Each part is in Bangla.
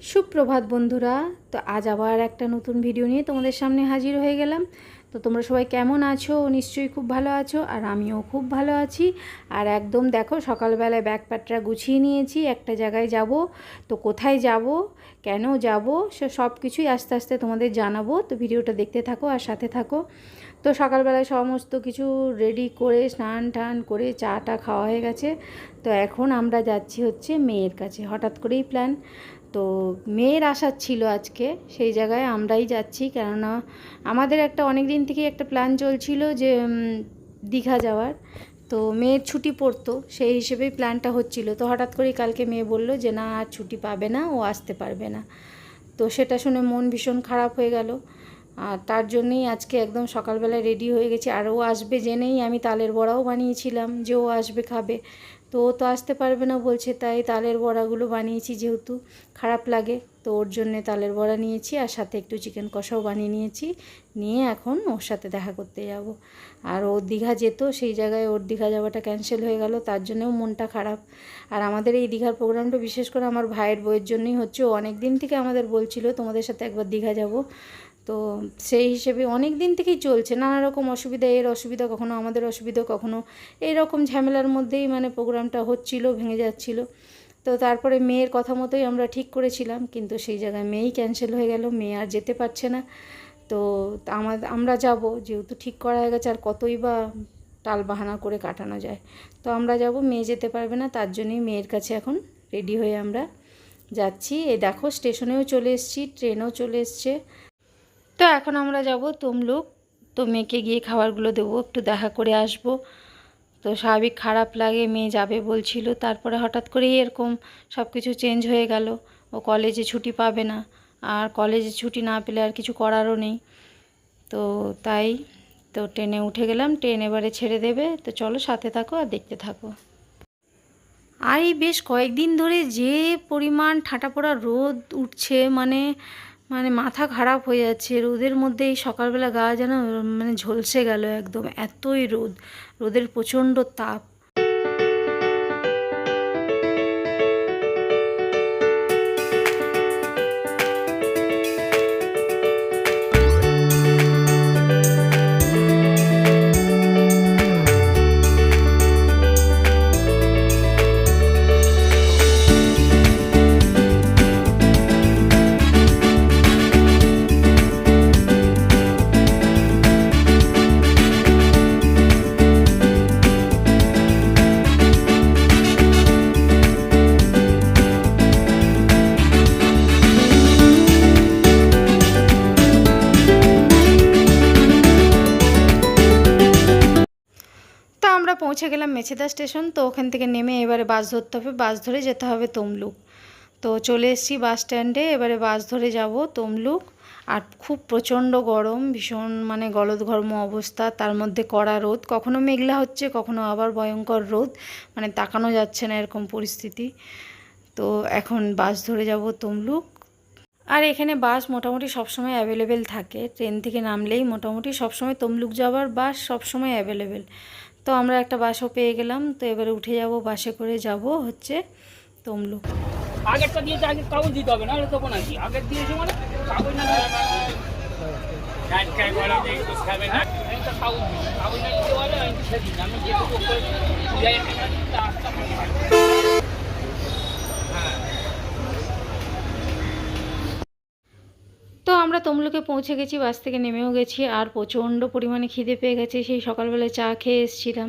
সুপ্রভাত বন্ধুরা, তো আজ আবার একটা নতুন ভিডিও নিয়ে তোমাদের সামনে হাজির হয়ে গেলাম। তো তোমরা সবাই কেমন আছো? নিশ্চয়ই খুব ভালো আছো, আর আমিও খুব ভালো আছি। আর একদম দেখো, সকালবেলায় ব্যাগ প্যাটরা গুছিয়ে নিয়েছি, একটা জায়গায় যাব। তো কোথায় যাব? কেন যাব? সে সব কিছুই আস্তে আস্তে তোমাদের জানাব। তো ভিডিওটা দেখতে থাকো আর সাথে থাকো। তো সকালবেলায় সমস্ত কিছু রেডি করে, স্নান টান করে চাটা খাওয়া হয়ে গেছে। তো এখন আমরা যাচ্ছি হচ্ছে মেয়ের কাছে, হঠাৎ করেই প্ল্যান তো মেয়ের আসার ছিল আজকে, সেই জায়গায় আমরাই যাচ্ছি। কেননা আমাদের একটা অনেক দিন থেকেই একটা প্ল্যান চলছিল যে দীঘা যাওয়ার। তো মেয়ের ছুটি পড়তো, সেই হিসেবেই প্ল্যানটা হচ্ছিল। তো হঠাৎ করেই কালকে মেয়ে বলল যে, না, আর ছুটি পাবে না, ও আসতে পারবে না। তো সেটা শুনে মন ভীষণ খারাপ হয়ে গেল। আর তার জন্যই আজকে একদম সকালবেলায় রেডি হয়ে গেছি। আর ও আসবে জেনেই আমি তালের বড়াও বানিয়েছিলাম যে, ও আসবে, খাবে। তো ও তো আসতে পারবে না বলছে, তাই তালের বড়াগুলো বানিয়েছি যেহেতু, খারাপ লাগে। তো ওর জন্যে তালের বড়া নিয়েছি আর সাথে একটু চিকেন কষাও বানিয়ে নিয়েছি। নিয়ে এখন ওর সাথে দেখা করতে যাব। আর ওর দীঘা যেত, সেই জায়গায় ওর দীঘা যাওয়াটা ক্যান্সেল হয়ে গেল, তার জন্যও মনটা খারাপ। আর আমাদের এই দীঘার প্রোগ্রামটা বিশেষ করে আমার ভাইয়ের বইয়ের জন্যই হচ্ছে। ও অনেক দিন থেকে আমাদের বলছিল, তোমাদের সাথে একবার দীঘা যাব। তো সেই হিসেবে অনেক দিন থেকেই চলছে, নানা রকম অসুবিধা, এর অসুবিধা, কখনো আমাদের অসুবিধা, কখনো এই রকম ঝামেলার মধ্যেই মানে প্রোগ্রামটা হচ্ছিল, ভেঙে যাচ্ছিল। তো তারপরে মেয়ের কথা মতোই আমরা ঠিক করেছিলাম, কিন্তু সেই জায়গায় মেয়েই ক্যান্সেল হয়ে গেল, মেয়ে আর যেতে পারছে না। তো আমার আমরা যাব, যেহেতু ঠিক করা হয়ে গেছে, আর কতই বা টাল বাহানা করে কাটানো যায়। তো আমরা যাব, মেয়ে যেতে পারবে না, তার জন্যই মেয়ের কাছে এখন রেডি হয়ে আমরা যাচ্ছি। এ দেখো, স্টেশনেও চলে এসেছি, ট্রেনও চলে এসছে। তো এখন আমরা যাব তমলুক। তো মেয়েকে গিয়ে খাবারগুলো দেবো, একটু দেখা করে আসব। তো স্বাভাবিক খারাপ লাগে, মেয়ে যাবে বলছিল। তারপরে হঠাৎ করেই এরকম সব কিছু চেঞ্জ হয়ে গেল। ও কলেজে ছুটি পাবে না। আর কলেজে ছুটি না পেলে আর কিছু করারও নেই। তো তাই তো ট্রেনে উঠে গেলাম। ট্রেন এবারে ছেড়ে দেবে। তো চলো সাথে থাকো আর দেখতে থাকো। আর এই বেশ কয়েকদিন ধরে যে পরিমাণ ঠাটা পড়া রোদ উঠছে মানে মানে মাথা খারাপ হয়ে যাচ্ছে, রোদের মধ্যে এই সকালবেলা গা যেন মানে ঝলসে গেল একদম, এতই রোদ, রোদের প্রচণ্ড তাপ। পৌঁছে গেলাম মেছেদা স্টেশন, তো ওখান থেকে নেমে এবারে বাস ধরতে হবে। বাস ধরে যেতে হবে তমলুক। তো চলে এসেছি বাস স্ট্যান্ডে, এবারে বাস ধরে যাব তমলুক। আর খুব প্রচণ্ড গরম, ভীষণ মানে গলদঘর্ম অবস্থা, তার মধ্যে কড়া রোদ। কখনো মেঘলা হচ্ছে, কখনো আবার ভয়ঙ্কর রোদ। মানে তাকানো যাচ্ছে না এরকম পরিস্থিতি। তো এখন বাস ধরে যাব তমলুক। আর এখানে বাস মোটামুটি সবসময় অ্যাভেলেবেল থাকে। ট্রেন থেকে নামলেই মোটামুটি সবসময় তমলুক যাওয়ার বাস সবসময় অ্যাভেলেবেল তো আমরা একটা বাসও পেয়ে গেলাম তো এবারে উঠে যাব বাসে করে যাব হচ্ছে তমলুক। আগেরটা দিয়েছে আগে কাগজ দিতে হবে না হলে তখন আর কি। আগের দিয়েছে মানে কাগজ না একটা কাগজ দিই। কাগজ না দিতে হলে আমি সেদিন আমি যেটুকু করে যাই একটা দিই, তা আটটা পাবো। তো আমরা তমলুকে পৌঁছে গেছি, বাস থেকে নেমেও গেছি আর প্রচণ্ড পরিমাণে খিদে পেয়ে গেছে। সেই সকালবেলায় চা খেয়ে এসেছিলাম।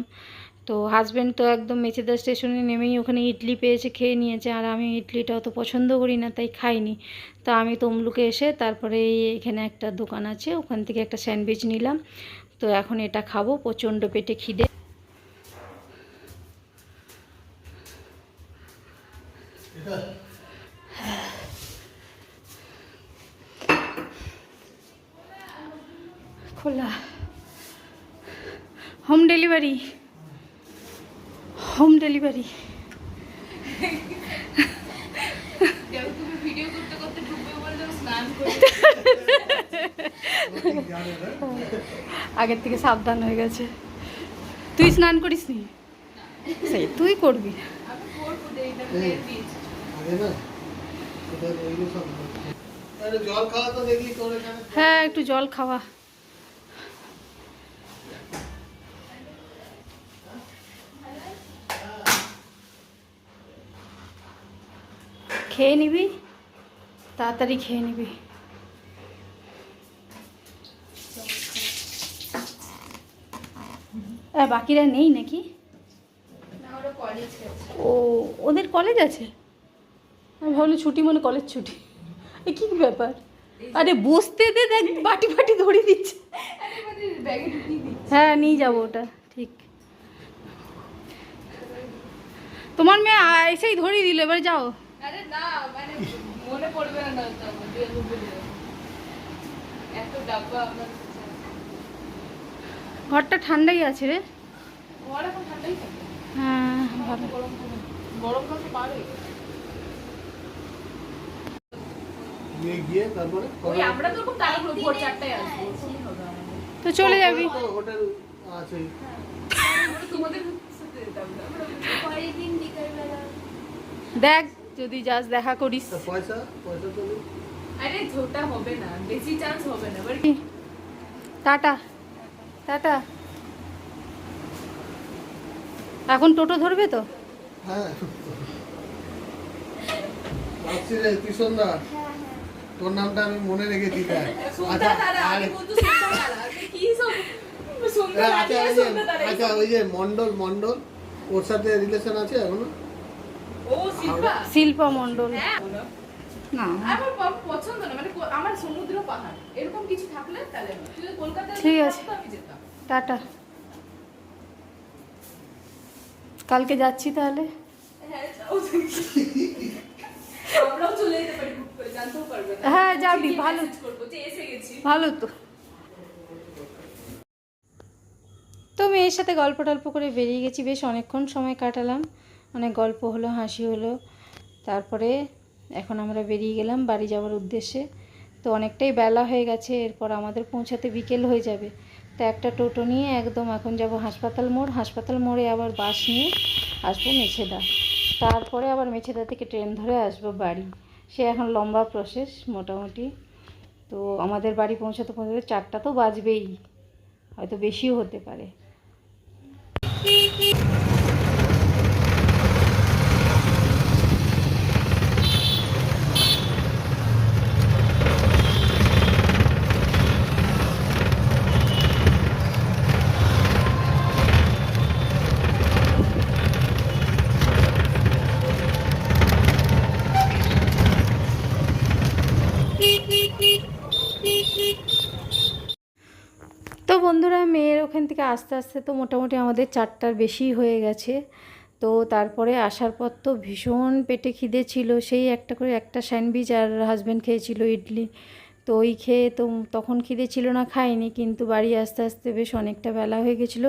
তো হাজব্যান্ড তো একদম মেচেদা স্টেশনে নেমেই ওখানে ইডলি পেয়েছে, খেয়ে নিয়েছে আর আমি ইডলিটা অত পছন্দ করি না, তাই খাইনি। তো আমি তমলুকে এসে তারপরে এখানে একটা দোকান আছে, ওখান থেকে একটা স্যান্ডউইচ নিলাম। তো এখন এটা খাব, প্রচণ্ড পেটে খিদে। খোলা। হোম ডেলিভারি হোম ডেলিভারি আগের থেকে সাবধান হয়ে গেছে। তুই স্নান করিস নি? সেই তুই করবি। হ্যাঁ একটু জল খাওয়া। খেয়ে নিবি তাড়াতাড়ি খেয়ে নিবি। আর বাকিরা নেই নাকি? ও ওদের কলেজ আছে? আমি ভাবলি ছুটি মানে কলেজ ছুটি। এ কি ব্যাপার? আরে বসতে দে দেখ বাটি বাটি ধরে দিচ্ছে। হ্যাঁ নিয়ে যাব ওটা ঠিক। তোমার মেয়ে এসেই ধরিয়ে দিল এবার যাও। আরে না মানে মনে পড়বে না। এত ডাব্বা ঘরটা ঠান্ডাই আছে রে। ঘর এখন ঠান্ডাই থাকে। হ্যাঁ ভালো। গরম তো পার গেছে। গিয়ে গিয়ে তারপরে ওই আমরা তো খুব তাড়াহুড়ো ভোর চারটায় আসব। ওরকমই হবে আমাদের। তো চলে যাবি। হোটেল আছে। তোমাদের সাথে আমরা পরের দিন বিকালবেলা। দেখ যদি যাস দেখা করিস। তা পয়সা পয়সা তো আরে ঝোটা হবে না বেশি চান্স হবে না টাটা টাটা। এখন টোটো ধরবে তো? হ্যাঁ। ভাবছি রে তুই সন্ধ্যা তোর নামটা আমি মনে রেখেছি আচ্ছা ওই যে সন্ধ্যা তারা আচ্ছা ওই যে মন্ডল মন্ডল ওর সাথে রিলেশন আছে এখনও? শিল্পা? মণ্ডল। হ্যাঁ। না। পছন্দ না মানে আমার সমুদ্র পাহাড় এরকম কিছু থাকলে তাহলে না। তুই কলকাতায় ঠিক আছে। টাটা। কালকে যাচ্ছি তাহলে? হ্যাঁ হ্যাঁ, যাবি, ভালো। ভালো তো। তো মেয়ের সাথে গল্প টল্প করে বেরিয়ে গেছি বেশ অনেকক্ষণ সময় কাটালাম। অনেক গল্প হলো, হাসি হলো। তারপরে এখন আমরা বেরিয়ে গেলাম বাড়ি যাওয়ার উদ্দেশ্যে। তো অনেকটাই বেলা হয়ে গেছে, এরপর আমাদের পৌঁছাতে বিকেল হয়ে যাবে। তো একটা টোটো নিয়ে একদম এখন যাব হাসপাতাল মোড়। হাসপাতাল মোড়ে আবার বাস নিয়ে আসব মেছেদা। তারপরে আবার মেছেদা থেকে ট্রেন ধরে আসব বাড়ি। সে এখন লম্বা প্রসেস মোটামুটি। তো আমাদের বাড়ি পৌঁছাতে পৌঁছাতে চারটা তো বাজবেই, হয়তো বেশিও হতে পারে। তো বন্ধুরা মেয়ের ওখান থেকে আস্তে আস্তে তো মোটামুটি আমাদের চারটার বেশি হয়ে গেছে। তো তারপরে আসার পর তো ভীষণ পেটে খিদে ছিল, সেই একটা করে একটা স্যান্ডউইচ আর হাজব্যান্ড খেয়েছিল ইডলি। তো ওই খেয়ে তো তখন খিদে ছিল না, খাইনি, কিন্তু বাড়ি আস্তে আস্তে বেশ অনেকটা বেলা হয়ে গেছিল।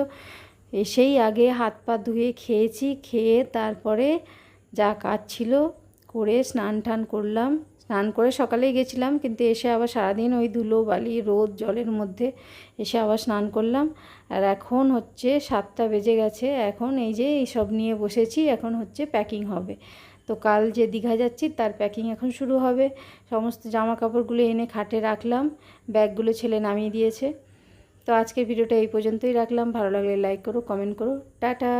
এসেই আগে হাত পা ধুয়ে খেয়েছি, খেয়ে তারপরে যা কাজ ছিল করে স্নান টান করলাম। স্নান করে সকালেই গেছিলাম, কিন্তু এসে আবার সারাদিন ওই ধুলো, বালি, রোদ, জলের মধ্যে এসে আবার স্নান করলাম। আর এখন হচ্ছে সাতটা বেজে গেছে, এখন এই যে এইসব নিয়ে বসেছি, এখন হচ্ছে প্যাকিং হবে। তো কাল যে দীঘা যাচ্ছি, তার প্যাকিং এখন শুরু হবে। সমস্ত জামা কাপড়গুলো এনে খাটে রাখলাম, ব্যাগগুলো ছেলে নামিয়ে দিয়েছে। তো আজকের ভিডিওটা এই পর্যন্তই রাখলাম। ভালো লাগলে লাইক করো কমেন্ট করো। টাটা!